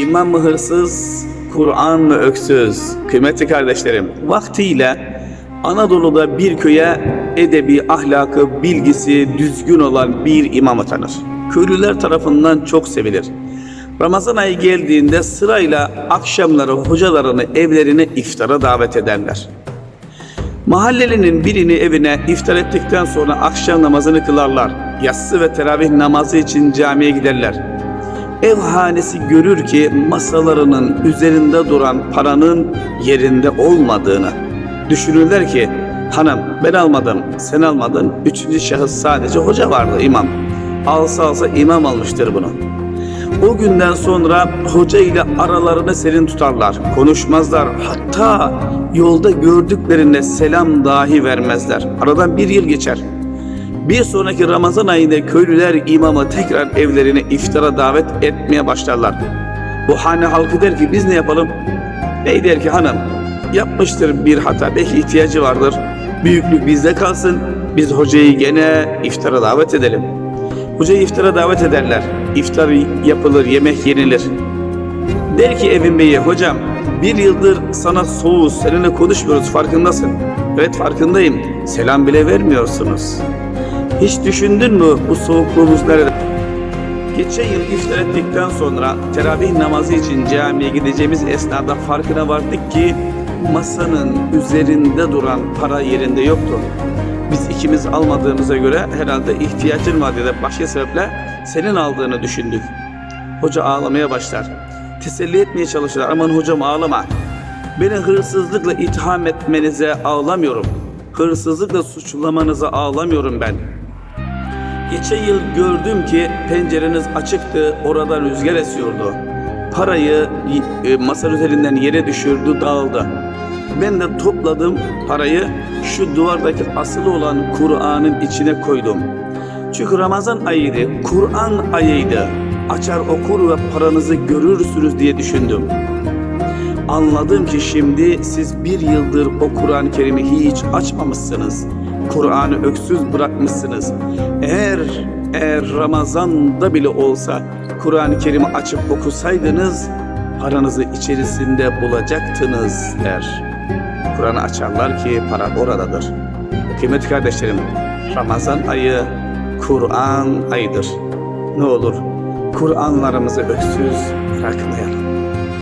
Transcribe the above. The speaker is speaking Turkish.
İmam mı hırsız, Kur'an mı öksüz? Kıymetli kardeşlerim, vaktiyle Anadolu'da bir köye edebi, ahlakı, bilgisi düzgün olan bir imam atanır. Köylüler tarafından çok sevilir. Ramazan ayı geldiğinde sırayla akşamları hocalarını evlerine iftara davet ederler. Mahallelinin birini evine iftar ettikten sonra akşam namazını kılarlar. Yatsı ve teravih namazı için camiye giderler. Ev hanesi görür ki masalarının üzerinde duran paranın yerinde olmadığını. Düşünürler ki hanım ben almadım sen almadın. Üçüncü şahıs sadece hoca vardı imam. Alsa alsa imam almıştır bunu. O günden sonra hoca ile aralarını serin tutarlar, konuşmazlar. Hatta yolda gördüklerinde selam dahi vermezler. Aradan bir yıl geçer. Bir sonraki Ramazan ayında köylüler imamı tekrar evlerine iftara davet etmeye başlarlar. Bu hane halkı der ki biz ne yapalım? Bey der ki hanım yapmıştır bir hata belki ihtiyacı vardır. Büyüklük bizde kalsın. Biz hocayı gene iftara davet edelim. Hocayı iftara davet ederler. İftar yapılır, yemek yenilir. Der ki evin beyi, hocam bir yıldır sana soğuz, seninle konuşmuyoruz farkındasın. Evet farkındayım. Selam bile vermiyorsunuz. Hiç düşündün mü bu soğukluğumuz nerede? Geçen yıl iftar ettikten sonra teravih namazı için camiye gideceğimiz esnada farkına vardık ki masanın üzerinde duran para yerinde yoktu. Biz ikimiz almadığımıza göre herhalde ihtiyacın var ya da başka sebeple senin aldığını düşündük. Hoca ağlamaya başlar. Teselli etmeye çalışırlar. Aman hocam ağlama. Beni hırsızlıkla itham etmenize ağlamıyorum. Hırsızlıkla suçlamanıza ağlamıyorum ben. Geçen yıl gördüm ki pencereniz açıktı, oradan rüzgar esiyordu. Parayı e, masanın üzerinden yere düşürdü, dağıldı. Ben de topladım parayı şu duvardaki asılı olan Kur'an'ın içine koydum. Çünkü Ramazan ayıydı, Kur'an ayıydı. Açar okur ve paranızı görürsünüz diye düşündüm. Anladım ki şimdi siz bir yıldır o Kur'an-ı Kerim'i hiç açmamışsınız. Kur'an'ı öksüz bırakmışsınız. Eğer eğer Ramazan'da bile olsa Kur'an-ı Kerim'i açıp okusaydınız paranızı içerisinde bulacaktınız der. Kur'an'ı açarlar ki para oradadır. Kıymetli kardeşlerim, Ramazan ayı Kur'an ayıdır. Ne olur Kur'anlarımızı öksüz bırakmayalım.